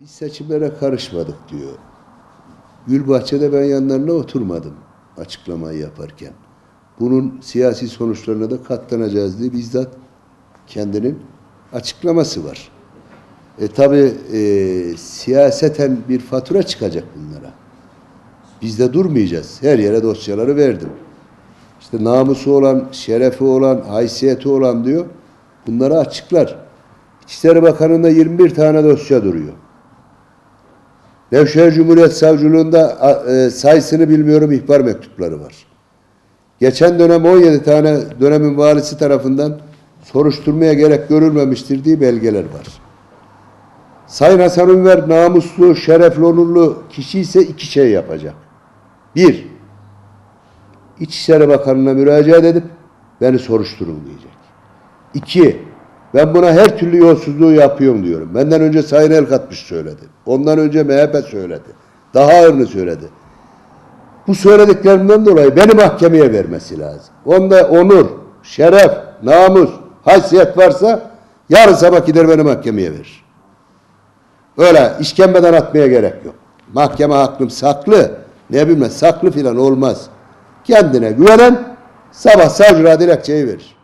Biz seçimlere karışmadık diyor. Gülbahçe'de ben yanlarına oturmadım açıklamayı yaparken. Bunun siyasi sonuçlarına da katlanacağız diye bizzat kendinin açıklaması var. E tabi e, siyaseten bir fatura çıkacak bunlara. Biz de durmayacağız. Her yere dosyaları verdim. İşte namusu olan, şerefi olan, haysiyeti olan diyor. Bunları açıklar. İçişleri Bakanı'nda 21 tane dosya duruyor. Nevşehir Cumhuriyet Savcılığında e, sayısını bilmiyorum ihbar mektupları var. Geçen dönem 17 tane dönemin valisi tarafından soruşturmaya gerek görülmemiştir diye belgeler var. Sayın Hasan Ünver namuslu, şerefli, onurlu kişi ise iki şey yapacak. Bir, İçişleri Bakanı'na müracaat edip beni soruşturun diyecek. İki, ben buna her türlü yolsuzluğu yapıyorum diyorum. Benden önce Sayın Elkatmış söyledi. Ondan önce MHP söyledi. Daha ağırını söyledi. Bu söylediklerimden dolayı beni mahkemeye vermesi lazım. Onda onur, şeref, namus, haysiyet varsa yarın sabah gider beni mahkemeye verir. Öyle işkembeden atmaya gerek yok. Mahkeme hakkım saklı. Ne bilmem saklı filan olmaz. Kendine güvenen sabah savcılığa dilekçeyi verir.